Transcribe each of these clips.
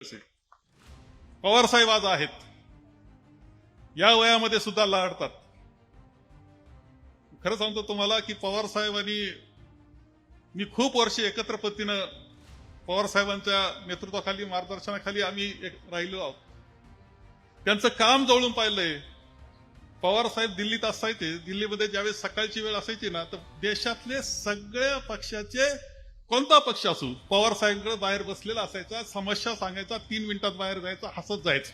पवार साहेब आज आहेत. या वयामध्ये सुद्धा लाडतात खरं सांगतो तुम्हाला की पवार साहेबांनी मी खूप वर्ष एकत्र पद्धतीनं पवार साहेबांच्या नेतृत्वाखाली मार्गदर्शनाखाली आम्ही एक राहिलो आहोत. त्यांचं काम जवळून पाहिलंय. पवार साहेब दिल्लीत असायचे. दिल्लीमध्ये ज्यावेळेस सकाळची वेळ असायची ना तर देशातले सगळ्या पक्षाचे कोणता पक्ष असू पवार साहेबांकडे बाहेर बसलेला असायचा समस्या सांगायचा तीन मिनिटात बाहेर जायचा हसत जायचं.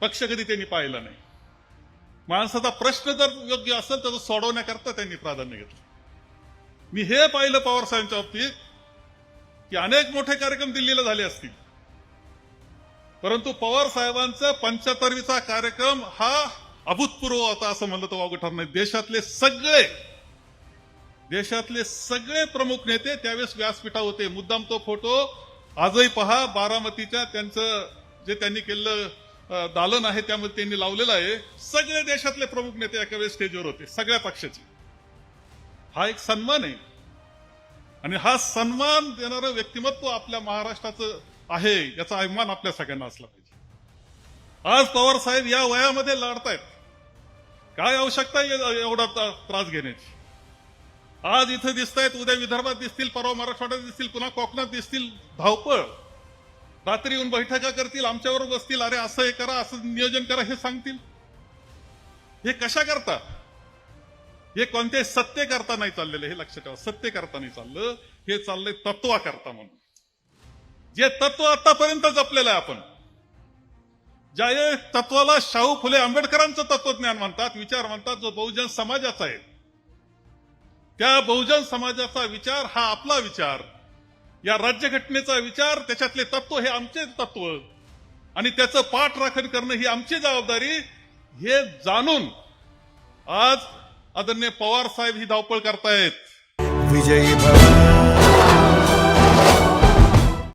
पक्ष कधी त्यांनी पाहिला नाही. माणसाचा प्रश्न जर योग्य असेल तर सोडवण्याकरता त्यांनी प्राधान्य घेतलं. मी हे पाहिलं पवार साहेबांच्या बाबतीत की अनेक मोठे कार्यक्रम दिल्लीला झाले असतील. परंतु पवार साहेबांचा पंच्याहत्तरवीचा कार्यक्रम हा अभूतपूर्व होता असं म्हणलं तर वागू ठरणार देशातले सगळे देशातले सगळे प्रमुख नेते त्यावेळेस व्यासपीठा होते. मुद्दाम तो फोटो आजही पहा बारामतीच्या त्यांचं जे त्यांनी केलेलं दालन आहे त्यामध्ये त्यांनी लावलेलं आहे. सगळे देशातले प्रमुख नेते एका वेळेस स्टेजवर होते सगळ्या पक्षाचे. हा एक सन्मान आहे. आणि हा सन्मान देणारं व्यक्तिमत्व आपल्या महाराष्ट्राचं आहे याचा अभिमान आपल्या सगळ्यांना असला पाहिजे. आज पवार साहेब या वयामध्ये लढतायत. काय आवश्यकता एवढा त्रास घेण्याची? आज इथं दिसत आहेत उद्या विदर्भात दिसतील परवा मराठवाड्यात दिसतील पुन्हा कोकणात दिसतील. धावपळ. रात्री येऊन बैठका करतील आमच्यावर बसतील. अरे असं हे करा असं नियोजन करा हे सांगतील. हे कशा करता? हे कोणते सत्य करता नाही चाललेले हे लक्षात ठेवा. सत्य करता नाही चाललं हे चाललंय तत्वा करता म्हणून. जे तत्व आतापर्यंत जपलेलं आहे आपण ज्या तत्वाला शाहू फुले आंबेडकरांचं तत्वज्ञान म्हणतात विचार म्हणतात जो बहुजन समाजाचा आहे त्या बहुजन समाजाचा विचार हा आपला विचार. या राज्यघटनेचा विचार त्याच्यातले तत्व हे आमचे तत्व. आणि त्याचं पाठ राखण करणं ही आमची जबाबदारी. हे जाणून आज आदरणीय पवार साहेब ही धावपळ करतायत. विजयी